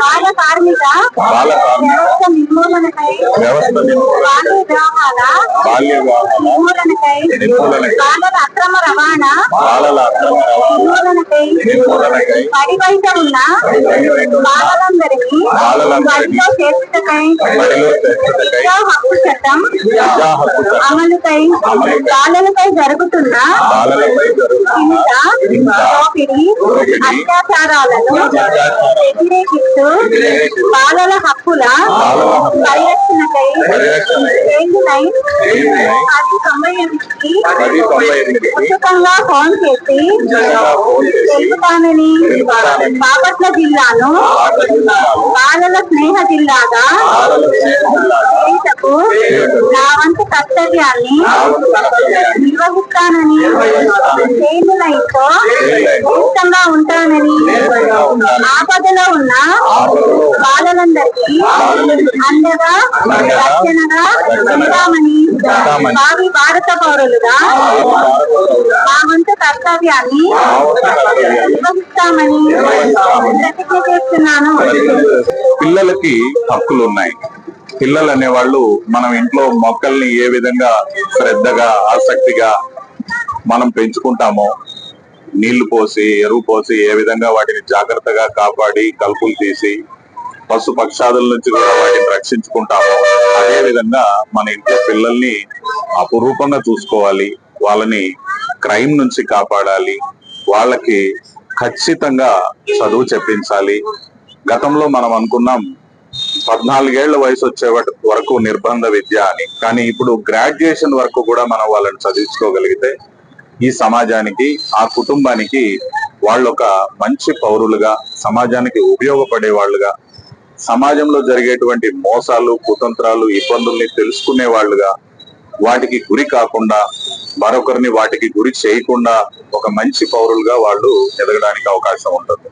బాల కార్మిక నిర్మూలనకై వ్యవస్థ నిర్మూలన బాల్య వివాహాల బాల్య వివాహాల నిర్మూలనకై నిర్మూలనకై బాలల అక్రమ రవాణా బాలల అక్రమ రవాణా నిర్మూలనకై నిర్మూలనకై పడి బయట ఉన్న బాలలందరినీ బాలలందరినీ బడిలో చేర్చుటకై బడిలో చేర్చుటకై విద్యా హక్కు చట్టం అమలుకై బాలలపై జరుగుతున్న బాలలపై జరుగుతున్న హింస హింస, దోపిడీ దోపిడీ, అత్యాచారాలను బాలల హక్కుల? పరిరక్షణకై తొంభై ఎనిమిదికి తొంభై ఎనిమిదికి ఉచితంగా ఫోన్ చేసి తెలుపుతానని బాపట్ల జిల్లాను బాలల స్నేహ జిల్లాగా నా వంతు కర్తవ్యాన్ని ఆపదలో ఉన్న? బాలలందరికీ అండగా రక్షణగా ఉంటామని భావి భారత పౌరులుగా మా వంతు కర్తవ్యాన్ని నిర్వహిస్తామని ప్రతిజ్ఞ చేస్తున్నాను. పిల్లలకి హక్కులు ఉన్నాయి పిల్లలు అనేవాళ్ళు మనం ఇంట్లో మొక్కల్ని ఏ విధంగా శ్రద్ధగా ఆసక్తిగా మనం పెంచుకుంటామో నీళ్ళు పోసి ఎరువు పోసి ఏ విధంగా వాటిని జాగ్రత్తగా కాపాడి కలుపులు తీసి పశు పక్షాదుల నుంచి కూడా వాటిని రక్షించుకుంటాము అదే విధంగా మన ఇంట్లో పిల్లల్ని అపురూపంగా చూసుకోవాలి. వాళ్ళని క్రైమ్ నుంచి కాపాడాలి. వాళ్ళకి ఖచ్చితంగా చదువు చెప్పించాలి. గతంలో మనం అనుకున్నాం పద్నాలుగేళ్ళ వయసు వచ్చే వరకు నిర్బంధ విద్య అని. కానీ ఇప్పుడు గ్రాడ్యుయేషన్ వరకు కూడా మనం వాళ్ళని చదివించుకోగలిగితే ఈ సమాజానికి ఆ కుటుంబానికి వాళ్ళొక మంచి పౌరులుగా సమాజానికి ఉపయోగపడే వాళ్ళుగా సమాజంలో జరిగేటువంటి మోసాలు కుతంత్రాలు ఇబ్బందుల్ని తెలుసుకునే వాళ్ళుగా వాటికి గురి కాకుండా మరొకరిని వాటికి గురి చేయకుండా ఒక మంచి పౌరులుగా వాళ్ళు ఎదగడానికి అవకాశం ఉంటుంది.